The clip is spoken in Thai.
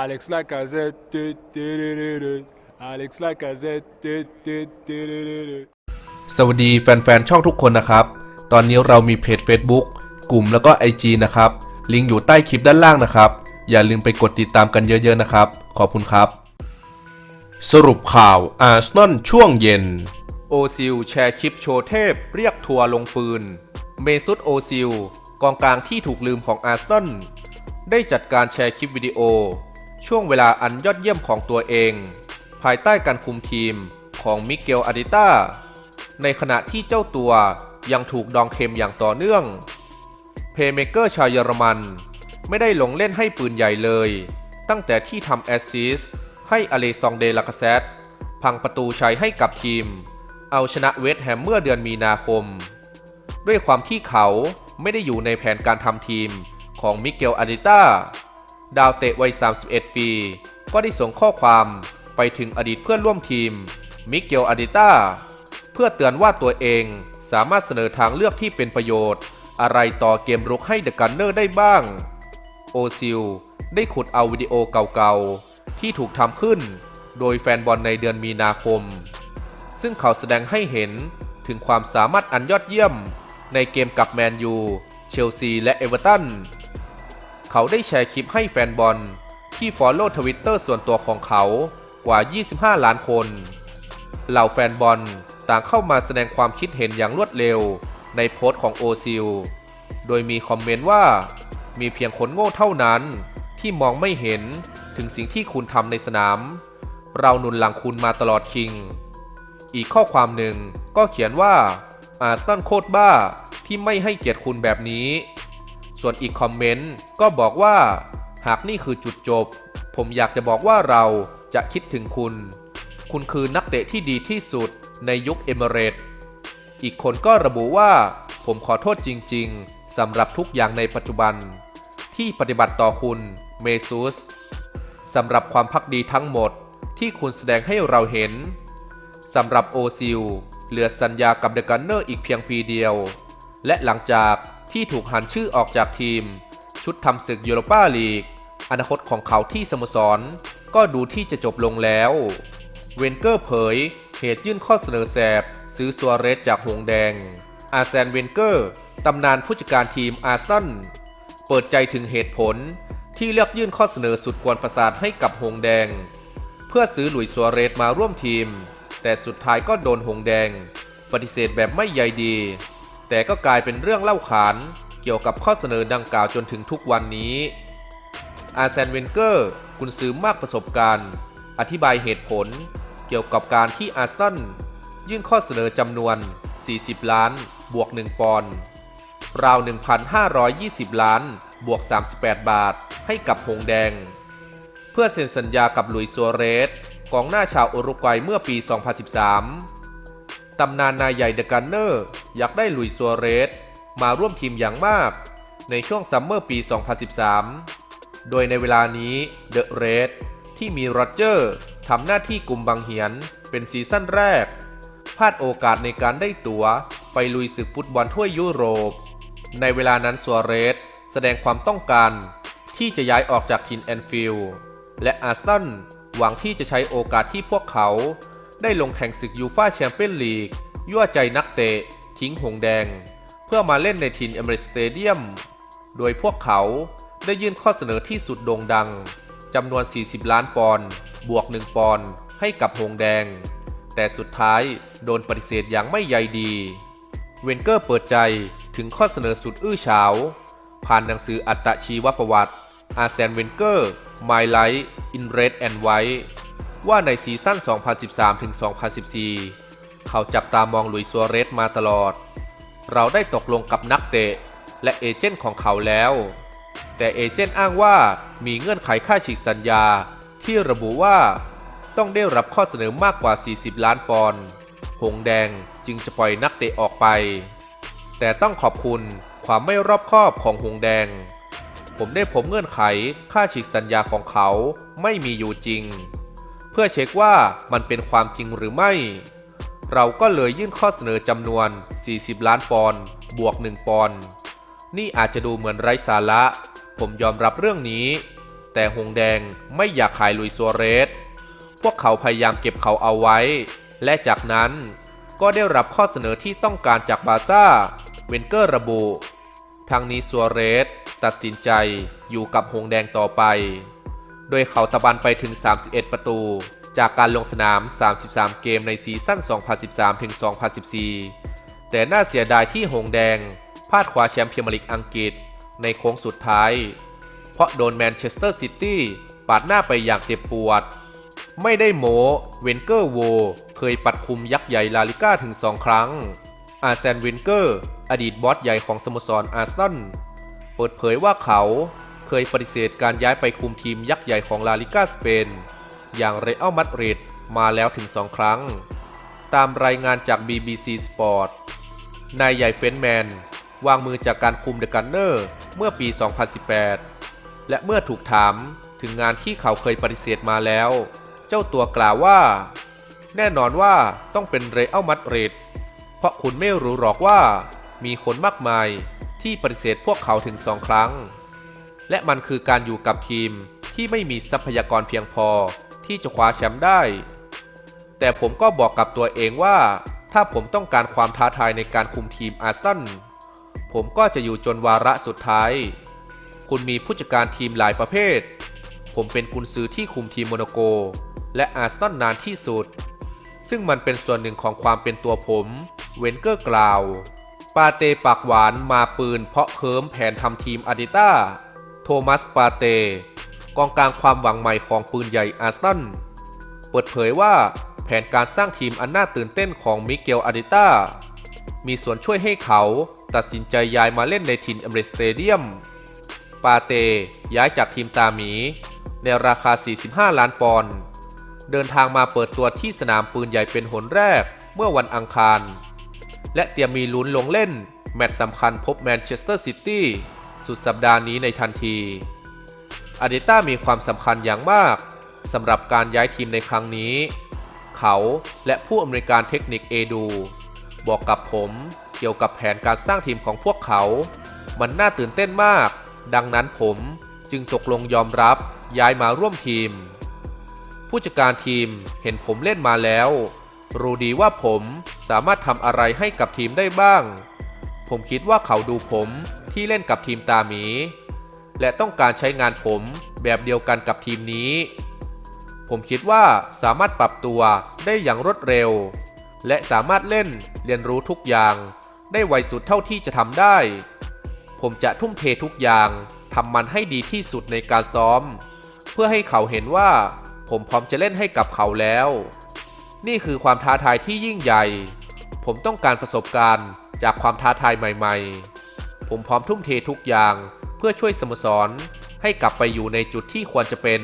Alex Lacazette. du- du- du- du- du. Alex Lacazette. du- du- du- du- du- du. สวัสดีแฟนๆ ช่องทุกคนนะครับ ตอนนี้เรามีเพจ Facebook กลุ่มแล้วก็ IG นะครับ ลิงก์อยู่ใต้คลิปด้านล่างนะครับ อย่าลืมไปกดติดตามกันเยอะๆนะครับ ขอบคุณครับ สรุปข่าวอาร์เซนอลช่วงเย็น โอซิลแชร์คลิปโชว์เทพ เรียกทัวร์ลงปืน เมซุตโอซิลกองกลางที่ถูกลืมของอาร์เซนอลได้จัดการแชร์คลิปวิดีโอ ช่วงเวลาอันยอดเยี่ยมของตัวเอง ภายใต้การคุมทีมของมิเกลอาดิต้าในขณะที่เจ้าตัวยังถูกดองเค็มอย่างต่อเนื่อง เพย์เมเกอร์ชาวเยอรมัน ไม่ได้ลงเล่นให้ปืนใหญ่เลย ตั้งแต่ที่ทำแอสซิสให้อเลซองเดลากาเซตพังประตูชัยให้กับทีม เอาชนะเวสต์แฮมเมื่อเดือนมีนาคม ด้วยความที่เขาไม่ได้อยู่ในแผนการทำทีมของมิเกลอาดิต้า ดาวเตะวัย 31 ปี ก็ได้ส่งข้อความไปถึงอดีตเพื่อนร่วมทีม มิเกลอาดิต้า เพื่อเตือนว่าตัวเองสามารถเสนอทางเลือกที่เป็นประโยชน์ อะไรต่อเกมรุกให้เดอะกันเนอร์ได้บ้าง โอซิลได้ขุดเอาวิดีโอเก่าๆ ที่ถูกทำขึ้น โดยแฟนบอลในเดือนมีนาคม ซึ่งเขาแสดงให้เห็นถึงความสามารถอันยอดเยี่ยม ในเกมกับแมนยู เชลซี และเอเวอร์ตัน เขาได้แชร์คลิปให้แฟนบอล ที่ Follow Twitter ส่วนตัวของเขากว่า 25 ล้านคน เหล่าแฟนบอลต่างเข้ามาแสดงความคิดเห็นอย่างรวดเร็วในโพสต์ของโอซิล โดยมีคอมเมนต์ว่า มีเพียงคนโง่เท่านั้น ที่มองไม่เห็นถึงสิ่งที่คุณทำในสนาม เราหนุนหลังคุณมาตลอดคิง อีกข้อความหนึ่งก็เขียนว่าอาร์เซนโคตรบ้าที่ไม่ให้เกียรติคุณแบบนี้ ส่วนอีกคอมเมนต์ก็บอกว่า หากนี่คือจุดจบ ผมอยากจะบอกว่าเราจะคิดถึงคุณ คุณคือนักเตะที่ดีที่สุดในยุคเอเมเรตอีกคนก็ระบุว่า ผมขอโทษจริง ๆสำหรับทุกอย่างในปัจจุบัน ที่ปฏิบัติต่อคุณเมซุสสำหรับความพักดีทั้งหมดที่คุณแสดงให้เราเห็นสำหรับโอซิลเหลือสัญญากับเดอะกันเนอร์อีกเพียงปีเดียว และหลังจาก ที่ถูกหันชื่อออกจากทีม ชุดทำศึกยูโรปาลีก อนาคตของเขาที่สโมสร ก็ดูที่จะจบลงแล้ว เวนเกอร์เผย เหตุยื่นข้อเสนอแสบ ซื้อซัวเรสจากหงแดง อาร์แซนเวนเกอร์ตำนานผู้จัดการทีมอาร์ซันเปิดใจถึงเหตุผลที่เลือกยื่นข้อเสนอสุดกวนประสาทให้กับหงแดง เพื่อซื้อหลุยส์ซัวเรสมาร่วมทีม แต่สุดท้ายก็โดนหงแดง ปฏิเสธแบบไม่ใยดี แต่ก็กลายเป็นเรื่องเล่าขานเกี่ยวกับข้อเสนอดังกล่าวจนถึงทุกวันนี้ อาร์แซนเวนเกอร์กุนซือมากประสบการณ์ อธิบายเหตุผล เกี่ยวกับการที่อาร์เซนยื่นข้อเสนอจำนวน 40 ล้าน บวก 1 ปอนด์ราว 1,520 ล้าน บวก 38 บาท ให้กับหงแดง เพื่อเซ็นสัญญากับลุยซัวเรส กองหน้าชาวอุรุกวัยเมื่อปี 2013ำนานนายใหญ่เดอะกันเนอร์อยากได้ลุยซัวเรส มาร่วมทีมอย่างมาก ในช่วงซัมเมอร์ปี 2013 โดยในเวลานี้เดอะเรดที่มีโรเจอร์ทำหน้าที่กลุ่มบังเหียนเป็นซีซั่นแรก พลาดโอกาสในการได้ตั๋วไปลุยศึกฟุตบอลทั่วยุโรป ในเวลานั้นซัวเรสแสดงความต้องการ ที่จะย้ายออกจากทินแอนฟิลด์และอาร์เซนอลหวังที่จะใช้โอกาสที่พวกเขา ได้ลงแข่งศึกยูฟาแชมเปี้ยนลีกยั่วใจนักเตะ ทิ้งหงแดง เพื่อมาเล่นในทินเอเมรสสเตเดียม โดยพวกเขาได้ยื่นข้อเสนอที่สุดโด่งดังจำนวน 40 ล้านปอนด์บวก 1 ปอนด์ให้กับหงแดง แต่สุดท้ายโดนปฏิเสธอย่างไม่ใยดี เวนเกอร์เปิดใจถึงข้อเสนอสุดอื้อฉาว ผ่านหนังสืออัตชีวประวัติอาร์แซนเวนเกอร์ My Life in Red and White ว่าในซีซั่น 2013-2014 เขาจับตามองลุยซัวเรสมาตลอด เราได้ตกลงกับนักเตะและเอเจนต์ของเขาแล้ว แต่เอเจนต์อ้างว่ามีเงื่อนไขค่าฉีกสัญญาที่ระบุว่าต้องได้รับข้อเสนอมากกว่า 40 ล้านปอนด์หงแดงจึงจะปล่อยนักเตะออกไป แต่ต้องขอบคุณความไม่รอบคอบของหงแดง ผมได้พบเงื่อนไขค่าฉีกสัญญาของเขาไม่มีอยู่จริง เพื่อเช็คว่ามันเป็นความจริงหรือไม่ เราก็เลยยื่นข้อเสนอจำนวน 40 ล้านปอนด์บวก 1 ปอนด์นี่อาจจะดูเหมือนไร้สาระ ผมยอมรับเรื่องนี้ แต่หงแดงไม่อยากขายลุยซัวเรส พวกเขาพยายามเก็บเขาเอาไว้ และจากนั้นก็ได้รับข้อเสนอที่ต้องการจากบาซ่า เวนเกอร์ระบุ ทางนี้ซัวเรสตัดสินใจอยู่กับหงแดงต่อไป โดยเขาตะบันไปถึง 31 ประตู จากการลงสนาม 33 เกมในซีซั่น 2013-2014 แต่น่าเสียดายที่หงแดงพลาดคว้าแชมป์พรีเมียร์ลีกอังกฤษในโค้งสุดท้าย เพราะโดนแมนเชสเตอร์ซิตี้ปาดหน้าไปอย่างเจ็บปวด ไม่ได้โมเวนเกอร์โว เคยปัดคุมยักษ์ใหญ่ลาลิก้าถึง 2 ครั้ง อาร์เซนเวนเกอร์ อดีตบอสใหญ่ของสโมสรอาร์เซนอลเปิดเผยว่าเขา เคยปฏิเสธการย้ายไปคุมทีมยักษ์ใหญ่ของลาลิกาสเปน อย่างเรอัลมาดริดมาแล้วถึง2ครั้ง ตามรายงานจาก BBC Sport นายใหญ่เฟนแมน วางมือจากการคุมเดอะกันเนอร์เมื่อปี 2018 และเมื่อถูกถามถึงงานที่เขาเคยปฏิเสธมาแล้ว เจ้าตัวกล่าวว่า แน่นอนว่าต้องเป็นเรอัลมาดริดเพราะคุณไม่รู้หรอกว่ามีคนมากมายที่ปฏิเสธพวกเขาถึงสองครั้ง และมันคือการอยู่กับทีมที่ไม่มีทรัพยากรเพียงพอที่จะคว้าแชมป์ได้ แต่ผมก็บอกกับตัวเองว่า ถ้าผมต้องการความท้าทายในการคุมทีมอาร์เซนผมก็จะอยู่จนวาระสุดท้าย คุณมีผู้จัดการทีมหลายประเภท ผมเป็นกุนซือที่คุมทีมโมนาโก และอาร์เซนนานที่สุด ซึ่งมันเป็นส่วนหนึ่งของความเป็นตัวผม เวนเกอร์กล่าว ปาเตปากหวานมาปืนเพาะเคิมแผนทำทีมอาร์เดิต้า โทมัส ปาเต กองกลางความหวังใหม่ของปืนใหญ่อาร์เซนเปิดเผยว่าแผนการสร้างทีมอันน่าตื่นเต้นของมิเกล อาริต้า มีส่วนช่วยให้เขาตัดสินใจย้ายมาเล่นในทีมเอเมเรสเตเดียม ปาเตย้ายจากทีมตาหมี ในราคา 45 ล้านปอนด์ เดินทางมาเปิดตัวที่สนามปืนใหญ่เป็นหนแรกเมื่อวันอังคาร และเตรียมมีลุ้นลงเล่น แมตช์สำคัญพบแมนเชสเตอร์ซิตี้ สุดสัปดาห์นี้ในทันทีอาเดต้ามีความสำคัญอย่างมากสำหรับการย้ายทีมในครั้งนี้ เขาและผู้อำนวยการเทคนิคเอดู บอกกับผมเกี่ยวกับแผนการสร้างทีมของพวกเขา มันน่าตื่นเต้นมาก ดังนั้นผมจึงตกลงยอมรับย้ายมาร่วมทีม ผู้จัดการทีมเห็นผมเล่นมาแล้ว รู้ดีว่าผมสามารถทำอะไรให้กับทีมได้บ้าง ผมคิดว่าเขาดูผม ที่เล่นกับทีมตาหมี และต้องการใช้งานผมแบบเดียวกันกับทีมนี้ ผมคิดว่าสามารถปรับตัวได้อย่างรวดเร็ว และสามารถเล่นเรียนรู้ทุกอย่าง ได้ไวสุดเท่าที่จะทำได้ ผมจะทุ่มเททุกอย่างทำมันให้ดีที่สุดในการซ้อม เพื่อให้เขาเห็นว่า ผมพร้อมจะเล่นให้กับเขาแล้ว นี่คือความท้าทายที่ยิ่งใหญ่ ผมต้องการประสบการณ์จากความท้าทายใหม่ ๆ ผมพร้อมทุ่มเททุกอย่าง เพื่อช่วยสโมสร ให้กลับไปอยู่ในจุดที่ควรจะเป็น